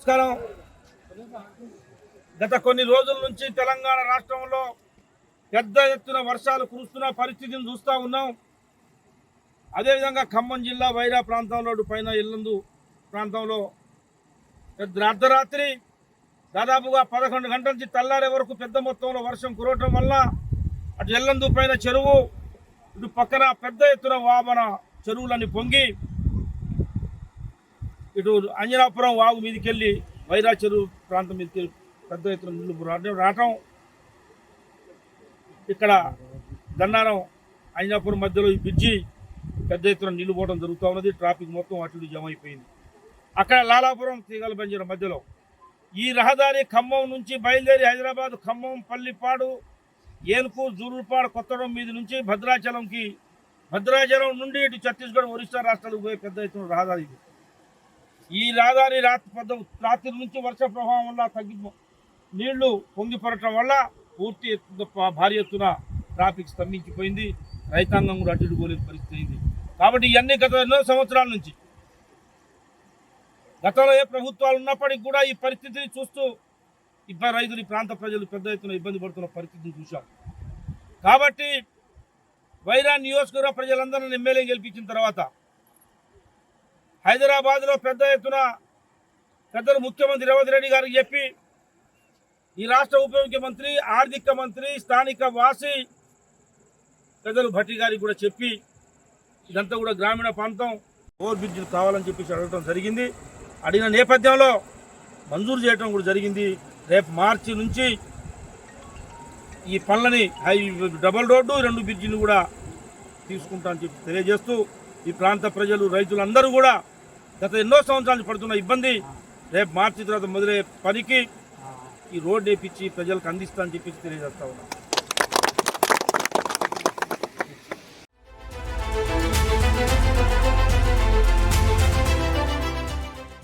నమస్కారం. గత కొన్ని రోజుల నుంచి తెలంగాణ రాష్ట్రంలో పెద్ద ఎత్తున వర్షాలు కురుస్తున్న పరిస్థితిని చూస్తూ ఉన్నాం. అదేవిధంగా ఖమ్మం జిల్లా వైరా ప్రాంతంలో పైన ఇల్లందు ప్రాంతంలో పెద్ద అర్ధరాత్రి దాదాపుగా పదకొండు గంటల నుంచి తెల్లారే వరకు పెద్ద మొత్తంలో వర్షం కురవటం వల్ల అటు ఎల్లందు పైన చెరువు ఇటు పక్కన పెద్ద ఎత్తున వామన చెరువులన్నీ పొంగి ఇటు అంజనాపురం వాగు మీదకి వెళ్ళి వైరా చెరువు ప్రాంతం మీదకి పెద్ద ఎత్తున నీళ్ళు రావడం రావటం ఇక్కడ గన్నారం అంజనాపురం మధ్యలో ఈ బ్రిడ్జి పెద్ద ఎత్తున నీళ్ళు పోవడం జరుగుతూ ఉన్నది. ట్రాఫిక్ మొత్తం అటు జమ అయిపోయింది. అక్కడ లాలాపురం తీగల బంజర మధ్యలో. ఈ రహదారి ఖమ్మం నుంచి బయలుదేరి హైదరాబాద్ ఖమ్మం పల్లిపాడు ఏనుకు జూరుపాడు కొత్తడం మీద నుంచి భద్రాచలంకి భద్రాచలం నుండి ఇటు ఛత్తీస్గఢ్ ఒరిస్సా రాష్ట్రాలకు పోయే పెద్ద ఎత్తున రహదారి ఇది. ఈ రాదారి రాత్రి పెద్ద రాత్రి నుంచి వర్ష ప్రభావం వల్ల తగ్గి నీళ్ళు పొంగిపడటం వల్ల పూర్తి భారీ ఎత్తున ట్రాఫిక్ స్తంభించిపోయింది. రైతాంగం కూడా అడ్డు పోలేని పరిస్థితి అయింది. కాబట్టి ఇవన్నీ గత ఎన్నో సంవత్సరాల నుంచి గతంలో ఏ ప్రభుత్వాలు ఉన్నప్పటికీ కూడా ఈ పరిస్థితిని చూస్తూ ఇబ్బంది రైతులు ప్రాంత ప్రజలు పెద్ద ఎత్తున ఇబ్బంది పడుతున్న పరిస్థితిని చూశాం. కాబట్టి వైరా నియోజకవర్గ ప్రజలందరినీ ఎమ్మెల్యే గెలిపించిన తర్వాత హైదరాబాద్లో పెద్ద ఎత్తున పెద్దలు ముఖ్యమంత్రి రేవంత్ రెడ్డి గారికి చెప్పి ఈ రాష్ట్ర ఉప ముఖ్యమంత్రి ఆర్థిక మంత్రి స్థానిక వాసి పెద్దలు భట్టి గారికి కూడా చెప్పి ఇదంతా కూడా గ్రామీణ ప్రాంతం ఓవర్ బ్రిడ్జ్ కావాలని చెప్పేసి అడగడం జరిగింది. అడిగిన నేపథ్యంలో మంజూరు చేయడం కూడా జరిగింది. రేపు మార్చి నుంచి ఈ పనులని హై డబల్ రోడ్డు రెండు బ్రిడ్జిని కూడా తీసుకుంటామని చెప్పి తెలియజేస్తూ ఈ ప్రాంత ప్రజలు రైతులందరూ కూడా గత ఎన్నో సంవత్సరాల పడుతున్న ఇబ్బంది. రేపు మార్చి తర్వాత మొదలయ్యే పనికి ఈ రోడ్డు వేపించి ప్రజలకు అందిస్తా అని చెప్పి తెలియజేస్తా ఉన్నాం.